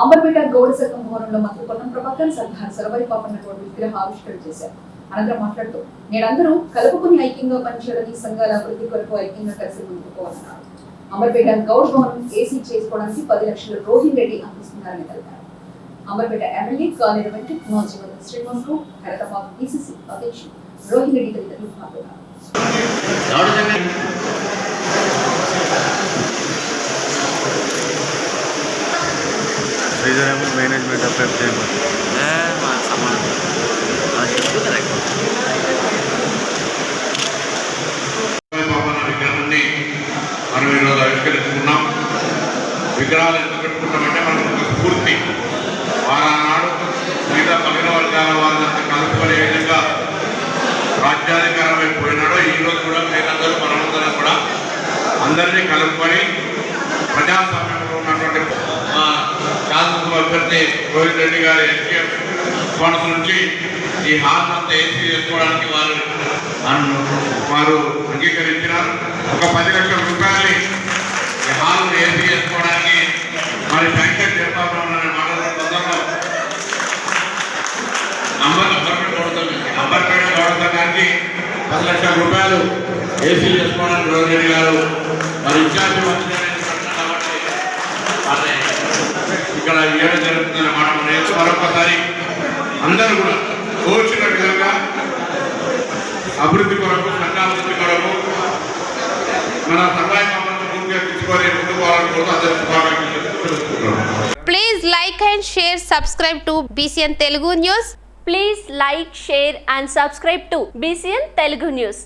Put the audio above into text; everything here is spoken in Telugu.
అంబర్పేట గౌడ సంఘం భవనంలో మంత్రి పొన్నం ప్రభాకర్ సర్దార్ సరవై పాపన్నటువంటి విగ్రహ ఆవిష్కరణ చేశారు. అనంతరం మాట్లాడుతూ నేడందరూ కలుపుకుని ఐక్యంగా పనిచేయాలని సంఘాల అభివృద్ధి కొరకు ఐక్యంగా కలిసి ముందుకోవాలన్నారు అంబర్పేట గౌడ్ భవనం ఏసీ చేసుకోవడానికి పది లక్షల రోహిన్ రెడ్డి అందిస్తున్నారని తెలిపారు. అంబర్పేట ఎమ్మెల్యే కాలేరు వెంకట్ మాజీవతి శ్రీనివాస్ గౌడ్ హైదరాబాద్ పిసిసి అధ్యక్షుడు రోహిన్ రెడ్డి తదితరులు పాల్గొన్నారు. కదా. ఎక్కువ. పాపన్న విగ్రహాన్ని మనం ఈరోజు ఆవిష్కరించుకున్నాం. విగ్రహాలు ఎందుకు పెట్టుకుంటామంటే మనకు ఒక స్ఫూర్తి. వారానాడు మిగతా పలిన వర్గాల వాళ్ళంతా కలుపుకునే విధంగా రాజ్యాధికారం వైపు పోయినాడో ఈ రోజు కూడా మీరందరూ మనమందరం కూడా అందరినీ కలుపుకొని ప్రజాస్వామ్యంలో ఉన్నటువంటి అభ్యర్థి రోహిత్ రెడ్డి గారి ఎస్కేఎం ఫండ్స్ నుంచి ఈ హాల్ అంతా ఏసీ చేసుకోవడానికి వారు వారు అంగీకరించినారు. ఒక పది లక్షల రూపాయలు ఈ హాల్ ఏసీ చేసుకోవడానికి మరి శాంక్షన్ చేస్తా ఉన్నామని సందర్భంలో నంబర్ అంబర్పేట గౌడతం అంబర్పేట గౌడతానికి పది లక్షల రూపాయలు ఏసీ చేసుకోవడానికి రోహిత్ రెడ్డి గారు మరి ఇన్ఛార్జి మంత్రి అనేది కాబట్టి అదే ఇక్కడ ఏడ జరుగుతుందన్న మాట మనం మరొకసారి అందరూ కూడా కోరుచున్న విధంగా అభివృద్ధి కొరకు సంఘాభివృద్ధి కొరకు మన సహాయ please like and share subscribe to BCN Telugu news Please like and and subscribe to BCN Telugu News.